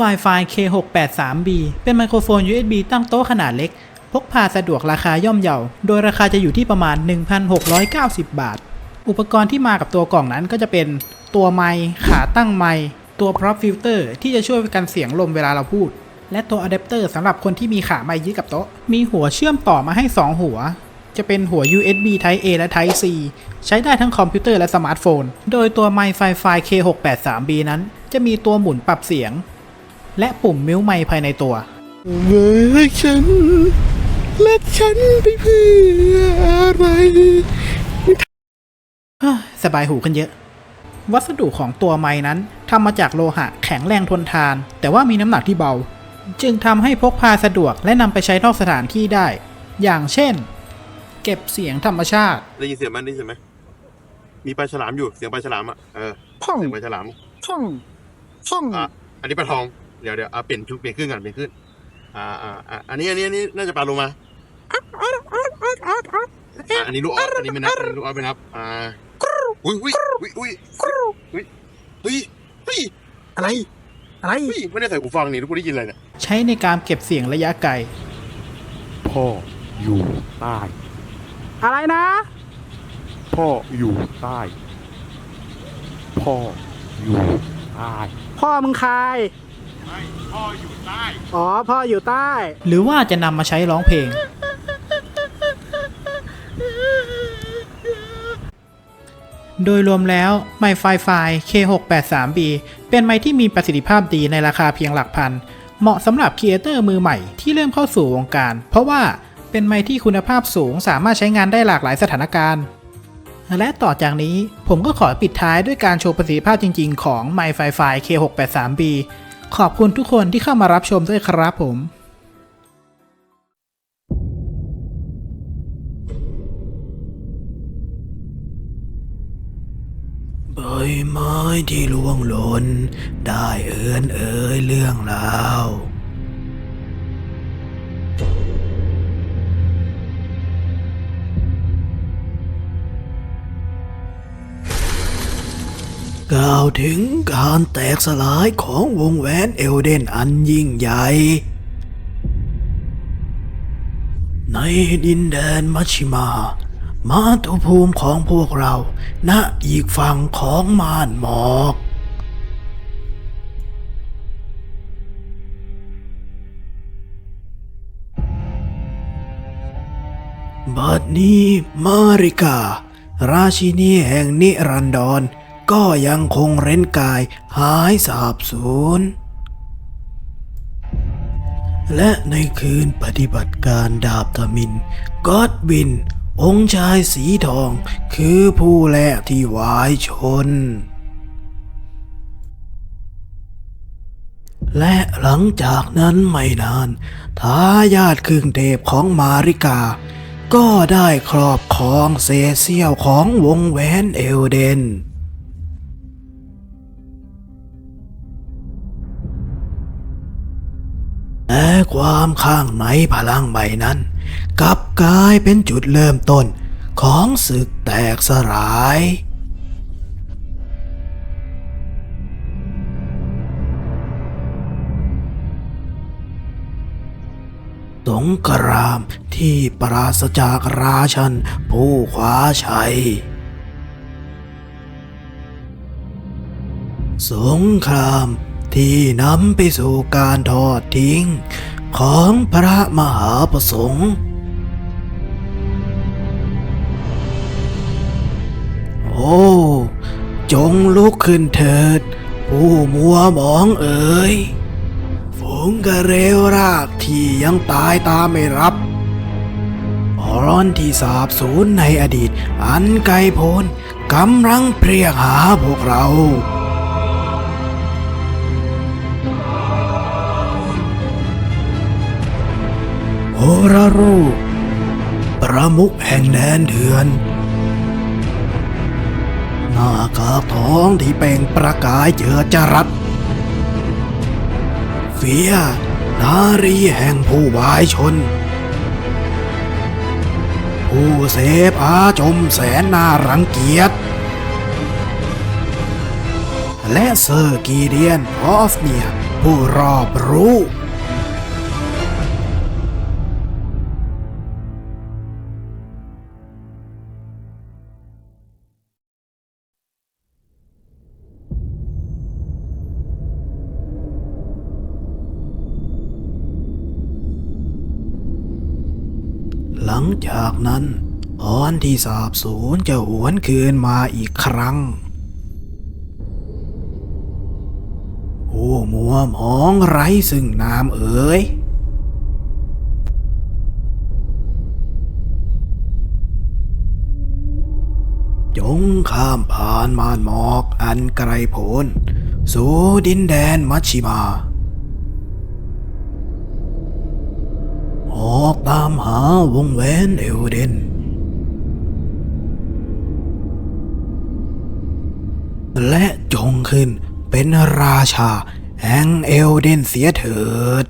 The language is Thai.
ไฟล์ไฟล์ K683B เป็นไมโครโฟน USB ตั้งโต๊ะขนาดเล็ก พกพาสะดวกราคาย่อมเยา โดยราคาจะอยู่ที่ประมาณ 1,690 บาท อุปกรณ์ที่มากับตัวกล่องนั้นก็จะเป็นตัวไมค์ขาตั้งไมค์ตัว prop filter ที่จะช่วยกันเสียงลมเวลาเราพูด และตัวอะแดปเตอร์สำหรับคนที่มีขาไมค์ยึดกับโต๊ะ มีหัวเชื่อมต่อมาให้ 2 หัวจะเป็นหัว USB Type A และ Type C ใช้ได้ทั้งคอมพิวเตอร์และสมาร์ทโฟน โดยตัวไมค์ไฟไฟ K683B นั้น จะมีตัวหมุนปรับเสียง และปุ่มมิวไมค์ภายในตัวเมื่อฉันและฉันไปเพื่ออะไรเฮ้ยสบายหูกันเยอะ วัสดุของตัวไม้นั้นทำมาจากโลหะแข็งแรงทนทาน แต่ว่ามีน้ำหนักที่เบา จึงทำให้พกพาสะดวกและนำไปใช้นอกสถานที่ได้ อย่างเช่น เก็บเสียงธรรมชาติ ได้ยินเสียงมันได้ยินเสียงไหมมีปลาฉลามอยู่เสียงปลาฉลามอะเออพ่องเสียงปลาฉลามพ่องพ่องอะอันนี้ปลาทอง เดี๋ยวเดี๋ยวอะเปลี่ยนชุดเปลี่ยนขึ้นก่อนเปลี่ยนขึ้น อ่าอ่าอ่าอันนี้อันนี้อันนี้น่าจะปลาโลมาอะอันนี้ลูกออสอันนี้ไม่นับอันนี้ลูกออสไม่นับอ่าอุ้ยอุ้ยอุ้ยอุ้ยอุ้ยเฮ้ยเฮ้ยอะไร อะไร เฮ้ยไม่ได้ใส่หูฟังนี่ทุกคนได้ยินอะไรเนี่ย ใช้ในการเก็บเสียงระยะไกล พ่ออยู่ใต้อะไรนะ พ่ออยู่ใต้พ่ออยู่ใต้พ่อมึงใครพ่ออยู่ใต้ อ๋อ พ่ออยู่ใต้ หรือว่าจะนำมาใช้ร้องเพลง โดยรวมแล้วไมค์ไฟไฟ K683B เป็นไมค์ที่มีประสิทธิภาพดีในราคาเพียงหลักพัน เหมาะสำหรับครีเอเตอร์มือใหม่ที่เริ่มเข้าสู่วงการ เพราะว่าเป็นไมค์ที่คุณภาพสูงสามารถใช้งานได้หลากหลายสถานการณ์ และต่อจากนี้ผมก็ขอปิดท้ายด้วยการโชว์ประสิทธิภาพจริง ๆ ของไมค์ไฟไฟ K683B ขอบคุณทุกคนที่เข้ามารับชมด้วยครับผมใบไม้ที่ล่วงหล่นได้เอินเอ่ยเรื่องราว กล่าวถึงการแตกสลายของวงแหวนเอลเดนอันยิ่งใหญ่ ในดินแดนมัชิมา มาตุภูมิของพวกเราณอีกฝั่งของม่านหมอกบัดนี้มาริกา ราชินีแห่งนิรันดร ก็ยังคงเร้นกายหายสาบสูญและในคืนปฏิบัติการดาบทมินกอดบิน องค์ชายสีทอง คือผู้แรกที่วายชน และหลังจากนั้นไม่นานทายาทครึ่งเทพของมาริกา ก็ได้ครอบครองเศษเสี้ยวของวงแหวนเอลเดน ความข้างในพลังใบนั้นกลับกลายเป็นจุดเริ่มต้นของศึกแตกสลาย สงครามที่ปราศจากราชันผู้คว้าชัยสงครามที่นำไปสู่การทอดทิ้ง ของพระมหาประสงค์โอ้จงลุกขึ้นเถิด ผู้มัวหมองเอ๋ยฝูงกระเรวรากที่ยังตายตาไม่รับร้อนที่สาบสูญในอดีต อันไกลโพ้นกำลังเพรียกหาพวกเรา โอรารูป ประมุขแห่งแดนเดือน หน้ากากทองที่เป่งประกายเจอจรัสเฟียนารีแห่งผู้วายชน ผู้เสพอาจมแสนน่ารังเกียจและเซอร์กีเดียนออฟเนียผู้รอบรู้ หลังจากนั้นตอนที่สาบสูญจะหวนคืนมาอีกครั้ง โอ้มัวหมองไร้ซึ่งนามเอ๋ยจงข้ามผ่านม่านหมอกอันไกลโพ้นสู่ดินแดนมัชชิมา ออกตามหาวงเวนเอลเดน และจงขึ้นเป็นราชาแห่งเอลเดนเสียเถิด